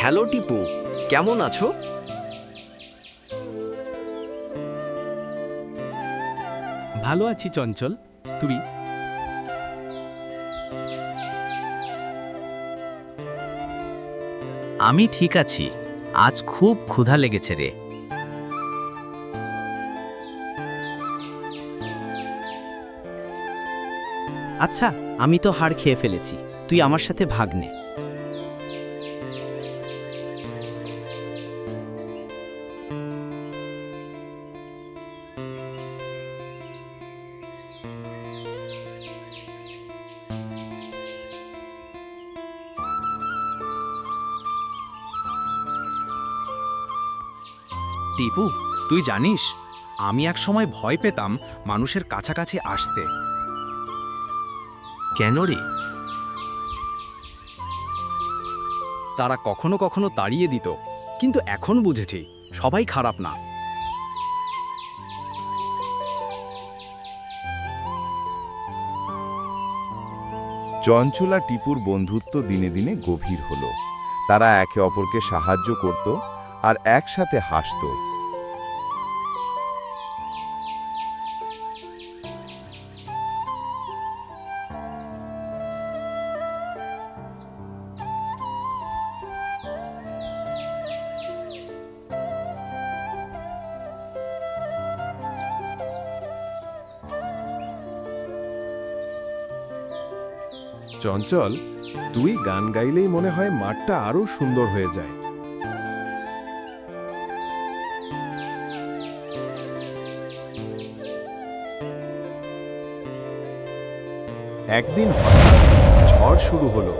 Hello Tipu কেমন আছো? ভালো আছি চঞ্চল তুমি? আমি ঠিক আছি আজ খুব ক্ষুধা লেগেছে রে। আচ্ছা আমি তো হাড় খেয়ে ফেলেছি তুই আমার সাথে ভাগ নে। টিপু তুই জানিস আমি এক সময় ভয় পেতাম মানুষের কাছাকাছি আসতে। কেন রে? তারা কখনো কখনো তাড়িয়ে দিত কিন্তু এখন বুঝেছি সবাই খারাপ না। চঞ্চল টিপুর বন্ধুত্ব দিনে দিনে গভীর হলো। তারা একে অপরকে সাহায্য করত আর একসাথে হাসত। চঞ্চল তুই গান গাইলেই মনে হয় মাঠটা আরও সুন্দর হয়ে যায়। একদিন হঠাৎ ঝড় শুরু হলো।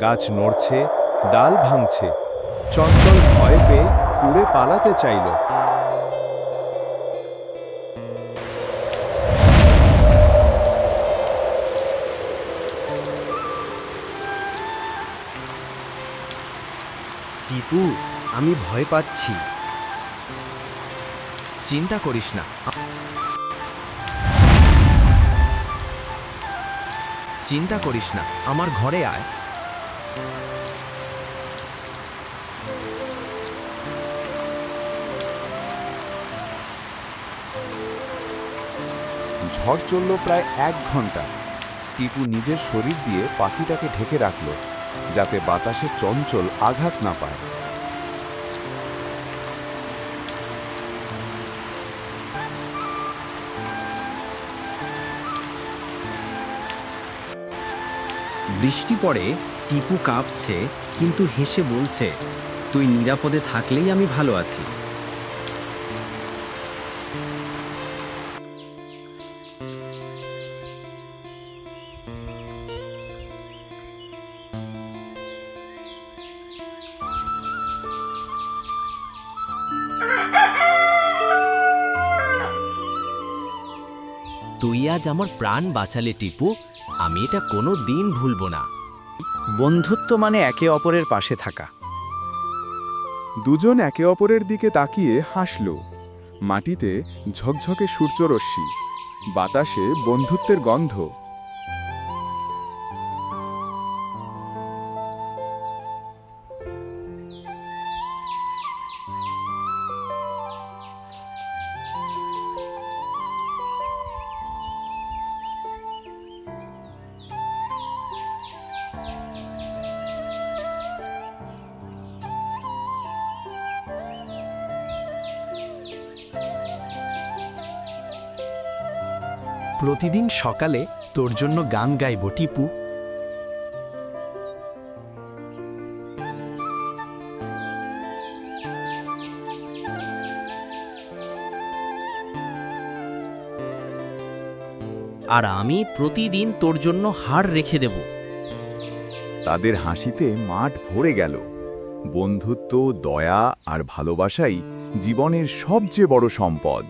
গাছ নড়ছে, ডাল ভাঙছে। চঞ্চল ভয় পেয়ে উড়ে পালাতে চাইল। টিপু আমি ভয় পাচ্ছি। চিন্তা করিস না। চিন্তা করিস না, আমার ঘরে আয়। ঝড় চলল প্রায় এক ঘণ্টা। টিপু নিজের শরীর দিয়ে পাখিটাকে ঢেকে রাখল, যাতে বাতাসে চঞ্চল আঘাত না পায়। বৃষ্টি পড়ে, টিপু কাঁপছে, কিন্তু হেসে বলছে, তুই নিরাপদে থাকলেই আমি ভালো আছি। তুই আজ আমার প্রাণ বাঁচালে, টিপু। আমি এটা কোনো দিন ভুলব না। বন্ধুত্ব মানে একে অপরের পাশে থাকা। দুজন একে অপরের দিকে তাকিয়ে হাসল। মাটিতে ঝকঝকে সূর্যরশ্মি, বাতাসে বন্ধুত্বের গন্ধ। প্রতিদিন সকালে তোর জন্য গান গাইব, টিপু। আর আমি প্রতিদিন তোর জন্য হার রেখে দেব। তাদের হাসিতে মাঠ ভরে গেল। বন্ধুত্ব, দয়া আর ভালোবাসাই জীবনের সবচেয়ে বড় সম্পদ।